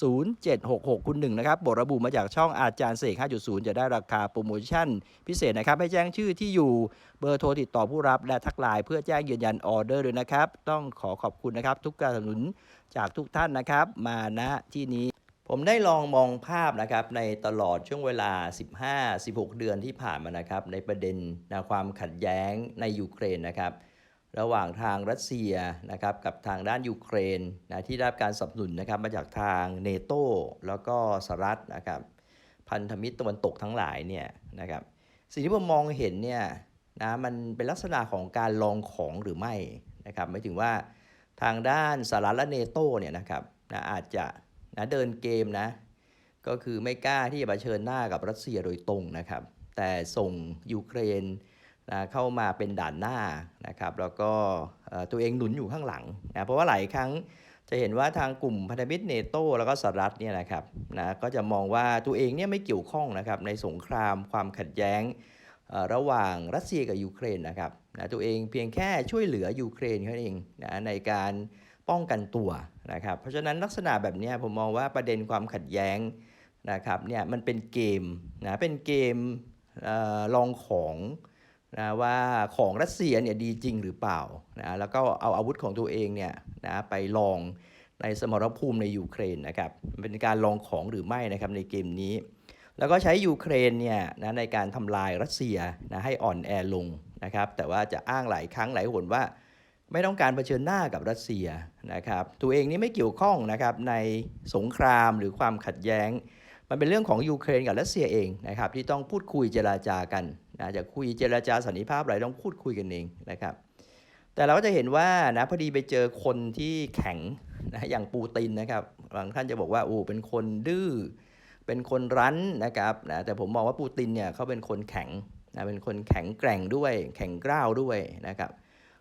0766 คุณหนึ่งนะครับบทระบุมาจากช่องอาจารย์เสก 5.0 จะได้ราคาโปรโมชั่น พิเศษนะครับ ให้แจ้งชื่อที่อยู่เบอร์โทรติดต่อผู้รับและทักไลน์เพื่อแจ้งยืนยันออเดอร์ด้วยนะครับ ต้องขอขอบคุณนะครับ ทุกการสนับสนุนจากทุกท่านนะครับ มาณที่นี้ ผมได้ลองมองภาพนะครับในตลอดช่วงเวลา 15-16 เดือนที่ผ่านมานะครับ ในประเด็นนความขัดแย้งในยูเครนนะครับ ระหว่างทางรัสเซียนะครับกับทางด้านยูเครนนะที่ได้รับการสนับสนุนนะครับมาจากทางเนโตแล้วก็สหรัฐนะครับพันธมิตรตะวันตกทั้งหลายเนี่ยนะครับสิ่งที่ผมมองเห็นเนี่ยนะมันเป็นลักษณะของการลองของหรือไม่นะครับหมายถึงว่าทางด้านสหรัฐและเนโตเนี่ยนะครับนะอาจจะนะเดินเกมนะก็คือไม่กล้าที่จะเผชิญหน้ากับรัสเซียโดยตรงนะครับแต่ส่งยูเครน นะเข้ามาเป็นด่านหน้านะครับแล้วก็ตัวเองหนุนอยู่ข้างหลังนะเพราะว่าหลายครั้งจะเห็นว่าทางกลุ่มพันธมิตรเนโตแล้วก็สหรัฐเนี่ยนะครับนะก็จะมองว่าตัวเองเนี่ยไม่เกี่ยวข้องนะครับในสงครามความขัดแย้งระหว่างรัสเซียกับยูเครนนะครับนะตัวเองเพียงแค่ช่วยเหลือยูเครนเขาเองนะในการป้องกันตัวนะครับเพราะฉะนั้นลักษณะแบบนี้ผมมองว่าประเด็นความขัดแย้งนะครับเนี่ยมันเป็นเกมนะเป็นเกมเออลองของ นะว่าของรัสเซียเนี่ยดีจริงหรือเปล่านะแล้วก็เอาอาวุธของตัวเองเนี่ยนะไปลองในสมรภูมิในยูเครนนะครับเป็นการลองของหรือไม่นะครับในเกมนี้ แล้วก็ใช้ยูเครนเนี่ยนะในการทำลายรัสเซียนะให้อ่อนแอลงนะครับแต่ว่าจะอ้างหลายครั้งหลายหนว่า ไม่ต้องการเผชิญหน้ากับรัสเซียนะครับตัวเองนี่ไม่เกี่ยวข้องนะครับในสงครามหรือความขัดแย้ง มันเป็นเรื่องของยูเครนกับรัสเซียเองนะครับที่ต้องพูดคุยเจราจากัน นะจะคุยเจราจาสันนิภาพอะไรต้องพูดคุยกันเองนะครับ แต่เราก็จะเห็นว่านะพอดีไปเจอคนที่แข็งนะอย่างปูตินนะครับบางท่านจะบอกว่าโอ้เป็นคนดื้อเป็นคนรั้นนะครับนะแต่ผมมองว่าปูตินเนี่ยเขาเป็นคนแข็งนะเป็นคนแข็งแกร่งด้วย แข็งกร้าวด้วยนะครับ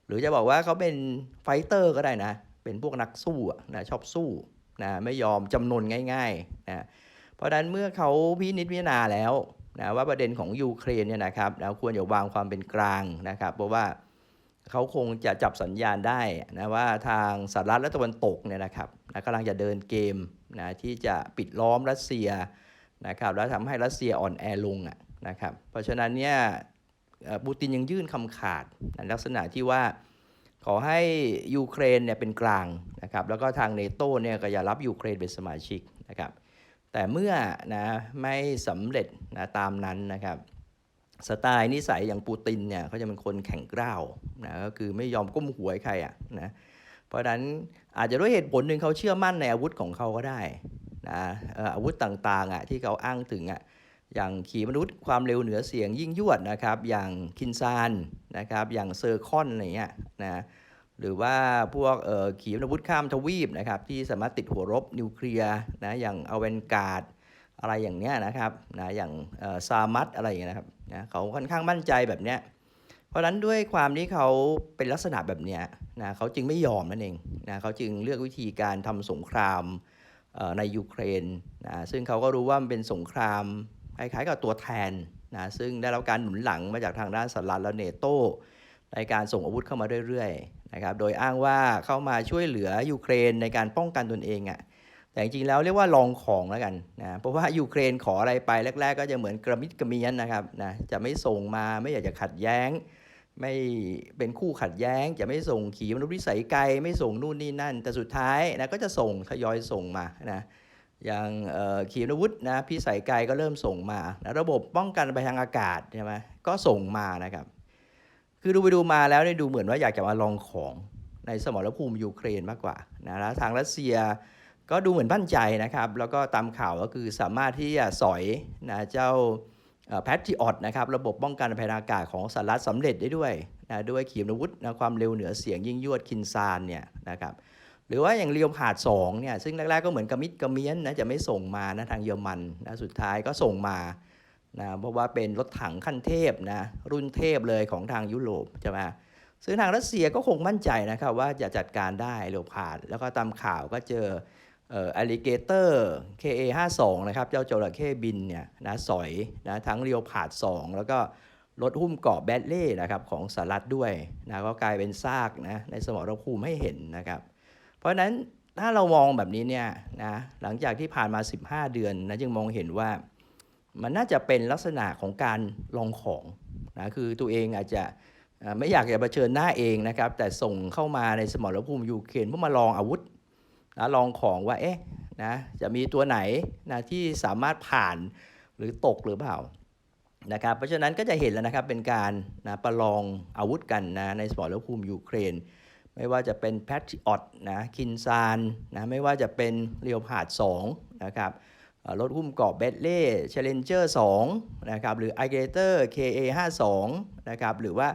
หรือจะบอกว่าเขาเป็นไฟเตอร์ก็ได้นะ เป็นพวกนักสู้นะชอบสู้นะไม่ยอมจำนนง่ายๆนะเพราะฉะนั้นเมื่อเขาพินิจพิจารณาแล้ว นะว่าประเด็นของยูเครนเนี่ยนะครับนะควรจะวางความเป็นกลางนะครับเพราะว่าเขาคงจะจับสัญญาณได้นะว่าทางสหรัฐและตะวันตกเนี่ยนะครับนะกำลังจะเดินเกมนะที่จะปิดล้อมรัสเซียนะครับแล้วทำให้รัสเซียอ่อนแอลงนะครับเพราะฉะนั้นเนี่ยเอ่อปูตินยังยื่นคำขาดในลักษณะที่ว่าขอให้ยูเครนเนี่ยเป็นกลางนะครับแล้วก็ทางเนโตเนี่ยก็อย่ารับยูเครนเป็นสมาชิกนะครับ แต่เมื่อนะไม่สำเร็จนะตามนั้นนะครับสไตล์นิสัยอย่างปูตินเนี่ยเขาจะเป็นคนแข็งกร้าวนะก็คือไม่ยอมก้มหัวให้ใครอะนะเพราะฉะนั้นอาจจะด้วยเหตุผลหนึ่งเขาเชื่อมั่นในอาวุธของเขาก็ได้นะอาวุธต่างๆอะที่เขาอ้างถึงอะอย่างขีปนาวุธความเร็วเหนือเสียงยิ่งยวดนะครับ อย่างคินซานนะครับ อย่างเซอร์คอนอะไรเงี้ยนะ หรือว่าพวกเอ่อขีปนาวุธข้ามทวีปนะครับที่สามารถติดหัวรบนิวเคลียร์นะอย่างอเวนการ์ดอะไรอย่างเนี้ยนะครับนะอย่างเอ่อซามัตอะไรอย่างเงี้ยนะครับนะเขาค่อนข้างมั่นใจแบบเนี้ยเพราะฉะนั้นด้วยความที่เขาเป็นลักษณะแบบเนี้ยนะเขาจึงไม่ยอมนั่นเองนะเขาจึงเลือกวิธีการทำสงครามเอ่อในยูเครนนะซึ่งเขาก็รู้ว่ามันเป็นสงครามคล้ายๆกับตัวแทนนะซึ่งได้รับการหนุนหลังมาจากทางด้านสหรัฐและเนโตในการส่งอาวุธเข้ามาเรื่อย นะครับโดยอ้างว่าเข้ามาช่วยเหลือยูเครนในการป้องกันตนเองอะ่ะแต่จริงๆแล้วเรียกว่าลองของแล้วกันนะเพราะว่ายูเครนขออะไรไปแรก ๆ ก็จะเหมือนกระมิดกระเมียนนะครับนะจะไม่ส่งมาไม่อยากจะขัดแย้ง ไม่เป็นคู่ขัดแย้ง จะไม่ส่งขีปนาวุธวิสัยไกลไม่ส่งนู่นนี่นั่น แต่สุดท้ายนะก็จะส่งทยอยส่งมานะอย่างขีปนาวุธนะพิสัยไกลก็เริ่มส่งมานะระบบป้องกันไปทางอากาศใช่ไหมก็ส่งมานะครับ คือดูไปดูมาแล้วเนี่ยดูเหมือนว่าอยากจะมาลองของในสมรภูมิยูเครนมากกว่านะแล้วทางรัสเซียก็ดูเหมือนมั่นใจนะครับ แล้วก็ตามข่าวก็คือสามารถที่จะสอยนะเจ้าแพทริออตนะครับระบบป้องกันภัยอากาศของสหรัฐสำเร็จได้ด้วยนะด้วยขีปนาวุธนะความเร็วเหนือเสียงยิ่งยวดคินซานเนี่ยนะครับหรือว่าอย่างเรียวผาดสองเนี่ยซึ่งแรกๆก็เหมือนกระมิดกระเมียนนะจะไม่ส่งมานะทางเยอรมันนะสุดท้ายก็ส่งมา นะเพราะว่าเป็นรถถังขั้นเทพนะรุ่นเทพเลยของทางยุโรปใช่ไหมซึ่งทางรัสเซียก็คงมั่นใจนะครับว่าจะจัดการได้เรียวผาดแล้วก็ตามข่าวก็เจอเอ่อ alligator KA52 นะครับเจ้าจระเข้บินเนี่ยนะสอยนะทั้งเรียวผาด 2 แล้วก็รถหุ้มเกาะแบดเล่นะครับของสหรัฐด้วยนะก็กลายเป็นซากนะในสมรภูมิให้เห็นนะครับ เพราะฉะนั้นถ้าเรามองแบบนี้เนี่ยนะหลังจากที่ผ่านมา 15 เดือนนะจึงมองเห็นว่า มันน่าจะเป็นลักษณะของการลองของนะคือตัวเองอาจจะไม่อยากจะเผชิญหน้าเองนะครับ แต่ส่งเข้ามาในสมรภูมิยูเครนเพื่อมาลองอาวุธนะลองของว่าเอ๊ะนะจะมีตัวไหนนะที่สามารถผ่านหรือตกหรือเปล่านะครับ เพราะฉะนั้นก็จะเห็นแล้วนะครับเป็นการนะประลองอาวุธกันนะในสมรภูมิยูเครน ไม่ว่าจะเป็นแพทริออตนะคินซานนะไม่ว่าจะเป็นเรียวผาด2นะครับ รถหุ้มเกาะเบดเล่เชลเลนเจอร์2นะครับหรือไอเกเตอร์ KA52 นะครับหรือว่า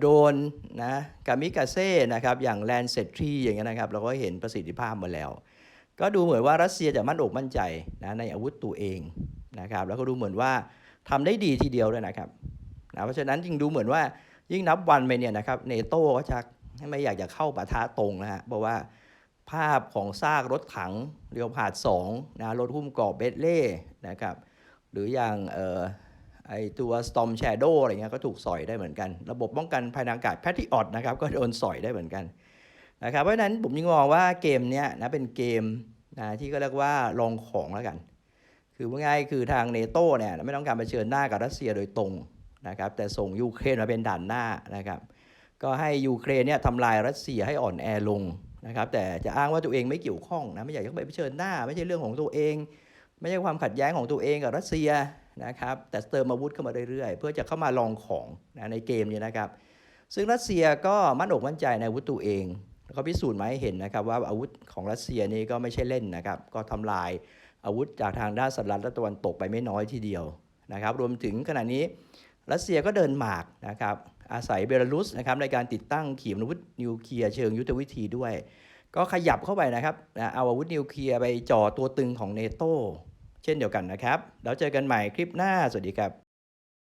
โดนนะกามิกาเซ่นะครับอย่างแลนเซตทรีอย่างเงี้ยนะครับเราก็เห็นประสิทธิภาพมาแล้ว ก็ดูเหมือนว่ารัสเซียจะมั่นอกมั่นใจนะในอาวุธตัวเองนะครับแล้วก็ดูเหมือนว่าทำได้ดีทีเดียวด้วยนะครับนะเพราะฉะนั้นจึงดูเหมือนว่ายิ่งนับวันไปเนี่ยนะครับเนโต้ก็ชักไม่อยากจะเข้าปะทะตรงนะฮะเพราะว่า ภาพของซากรถถังเรียวผาด2นะรถหุ้มเกาะเบดเล่นะครับหรืออย่างเอ่อไอตัว Storm Shadow อะไรเงี้ยก็ถูกสอยได้เหมือนกัน ระบบป้องกันภัยทางอากาศ Patriot นะครับก็โดนสอยได้เหมือนกันนะครับเพราะฉะนั้นผมยังมองว่าเกมเนี้ยนะเป็นเกมนะที่ก็เรียกว่าลองของแล้วกัน คือว่าง่ายคือทางเนโตเนี่ยไม่ต้องการเผชิญหน้ากับรัสเซียโดยตรงนะครับแต่ส่งยูเครนมาเป็นด่านหน้านะครับก็ให้ยูเครนเนี่ยทำลายรัสเซียให้อ่อนแอลง นะครับแต่จะอ้างว่าตัวเองไม่เกี่ยวข้องนะไม่อยากจะไปเผชิญหน้า ไม่ใช่เรื่องของตัวเอง ไม่ใช่ความขัดแย้งของตัวเองกับรัสเซียนะครับแต่เติมอาวุธเข้ามาเรื่อยๆ เพื่อจะเข้ามาลองของนะในเกมนี้นะครับ ซึ่งรัสเซียก็มั่นอกมั่นใจในอาวุธตัวเองแล้วก็พิสูจน์มาให้เห็นนะครับว่าอาวุธของรัสเซียนี่ก็ไม่ใช่เล่นนะครับก็ทำลายอาวุธจากทางด้านสหรัฐและตะวันตกไปไม่น้อยทีเดียวนะครับรวมถึงขณะนี้รัสเซียก็เดินหมากนะครับ อาศัยเบลารุสนะครับในการติดตั้งขีปนาวุธนิวเคลียร์เชิงยุทธวิธีด้วย ก็ขยับเข้าไปนะครับเอาอาวุธนิวเคลียร์ไปจ่อตัวตึงของเนโตเช่นเดียวกันนะครับ แล้วเจอกันใหม่คลิปหน้า สวัสดีครับ